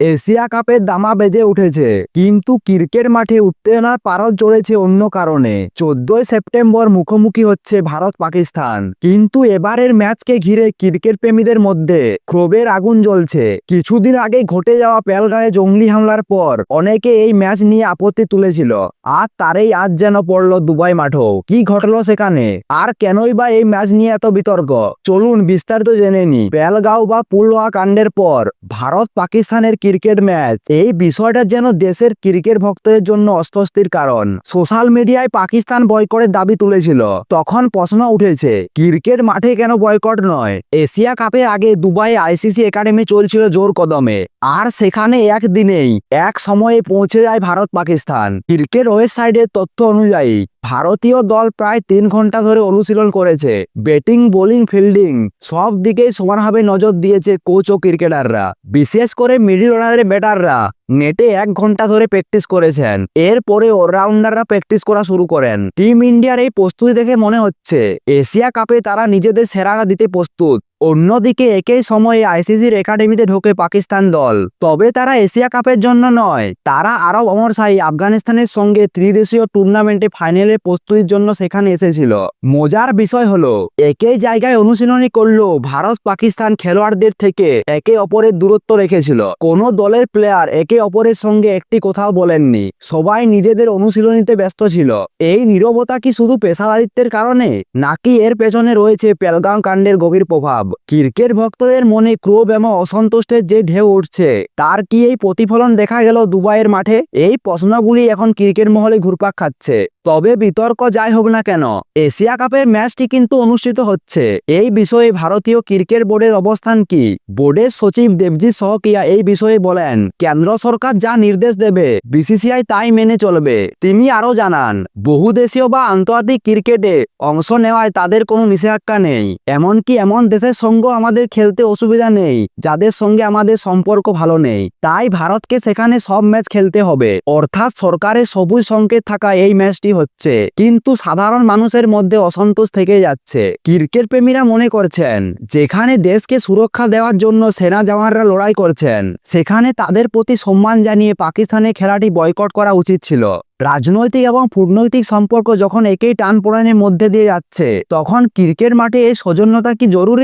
Asia কাপের দামা বেজে উঠেছে, কিন্তু ক্রিকেট মাঠে উত্তেজনার পারদ চড়েছে অন্য কারণে। চোদ্দই সেপ্টেম্বর মুখোমুখি হচ্ছে ভারত পাকিস্তান কিন্তু এবারের ম্যাচকে ঘিরে ক্রিকেট প্রেমীদের মধ্যে ক্ষোভের আগুন জ্বলছে। কিছুদিন আগে ঘটে যাওয়া পেলগাঁয়ে জঙ্গলি হামলার পর অনেকে এই ম্যাচ নিয়ে আপত্তি তুলেছিল, আর তারই আজ যেন পড়ল দুবাই মাঠও। কি ঘটলো সেখানে? আর কেনই বা এই ম্যাচ নিয়ে এত বিতর্ক? চলুন বিস্তারিত জেনে নি পেলগাঁও বা পুলওয়া কাণ্ডের পর ভারত পাকিস্তানের ক্রিকেট ম্যাচ। এই বিষয়টা যেন দেশের ক্রিকেট ভক্তদের জন্য অস্বস্তির কারণ। সোশ্যাল মিডিয়ায় পাকিস্তান বয়কটের দাবি তুলেছিল। তখন প্রশ্ন উঠেছে, ক্রিকেট মাঠে কেন বয়কট নয়? এশিয়া কাপের আগে দুবাই আইসিসি একাডেমি চলছিল জোর কদমে। আর সেখানে একদিনেই এক সময়ে পৌঁছে যায় ভারত পাকিস্তান ক্রিকেট ওয়েবসাইটের তথ্য অনুযায়ী ভারতীয় দল প্রায় তিন ঘণ্টা ধরে অনুশীলন করেছে। ব্যাটিং, বোলিং, ফিল্ডিং সব দিকেই সমানভাবে নজর দিয়েছে কোচ ও ক্রিকেটাররা। বিশেষ করে মিডিল অর্ডারের ব্যাটাররা নেটে এক ঘণ্টা ধরে প্র্যাকটিস করেছেন। এরপরে অলরাউন্ডাররা প্র্যাকটিস করা শুরু করেন। টিম ইন্ডিয়ার এই প্রস্তুতি দেখে মনে হচ্ছে, এশিয়া কাপে তারা নিজেদের সেরাটা দিতে প্রস্তুত। অন্যদিকে একই সময়ে আইসিসির একাডেমিতে ঢোকে পাকিস্তান দল। তবে তারা এশিয়া কাপের জন্য নয়, তারা আরব অমরশাহী আফগানিস্তানের সঙ্গে ত্রিদেশীয় টুর্নামেন্টে ফাইনালের প্রস্তুতির জন্য সেখানে এসেছিল। মজার বিষয় হলো, একই জায়গায় অনুশীলনী করলেও ভারত পাকিস্তান খেলোয়াড়দের থেকে একে অপরের দূরত্ব রেখেছিল। কোনো দলের প্লেয়ার একে অপরের সঙ্গে একটি কথাও বলেননি, সবাই নিজেদের অনুশীলনীতে ব্যস্ত ছিল। এই নীরবতা কি শুধু পেশাদারিত্বের কারণে, নাকি এর পেছনে রয়েছে পেলগাঁও কাণ্ডের গভীর প্রভাব? ক্রিকেট ভক্তদের মনে ক্রোভ এবং অসন্তুষ্টের যে ঢেউ উঠছে, তার কি এই প্রতিফলন দেখা গেল দুবাইয়ের মাঠে? এই প্রশ্নগুলি এখন ক্রিকেট মহলে ঘুরপাক খাচ্ছে। তবে বিতর্ক যাই হোক না কেন, এশিয়া কাপের ম্যাচটি কিন্তু অনুষ্ঠিত হচ্ছে। এই বিষয়ে ভারতীয় ক্রিকেট বোর্ডের অবস্থান কি? বোর্ডের সচিব দেবজিৎ সহকিয়া এই বিষয়ে বলেন, কেন্দ্র সরকার যা নির্দেশ দেবে, বিসিসিআই তাই মেনে চলবে, তিনি আরও জানান। বহুদেশীয় বা আন্তর্জাতিক ক্রিকেটে অংশ নেওয়ায় তাদের কোনো নিষেধাজ্ঞা নেই। এমনকি এমন দেশের সঙ্গেও আমাদের খেলতে অসুবিধা নেই, যাদের সঙ্গে আমাদের সম্পর্ক ভালো নেই। তাই ভারতকে সেখানে সব ম্যাচ খেলতে হবে। অর্থাৎ সরকারের সবুজ সংকেত থাকা এই ম্যাচটি হচ্ছে। কিন্তু সাধারণ মানুষের মধ্যে অসন্তোষ থেকে যাচ্ছে। ক্রিকেট প্রেমীরা মনে করছেন, যেখানে দেশকে সুরক্ষা দেওয়ার জন্য সেনা জওয়ানরা লড়াই করছেন, সেখানে তাদের প্রতি সম্মান জানিয়ে পাকিস্তানের খেলাটি বয়কট করা উচিত ছিল। রাজনৈতিক এবং কূটনৈতিক সম্পর্ক যখন একেই টান মধ্যে দিয়ে যাচ্ছে, তখন ক্রিকেট মাঠে এই সৌজন্যতা কি জরুরি?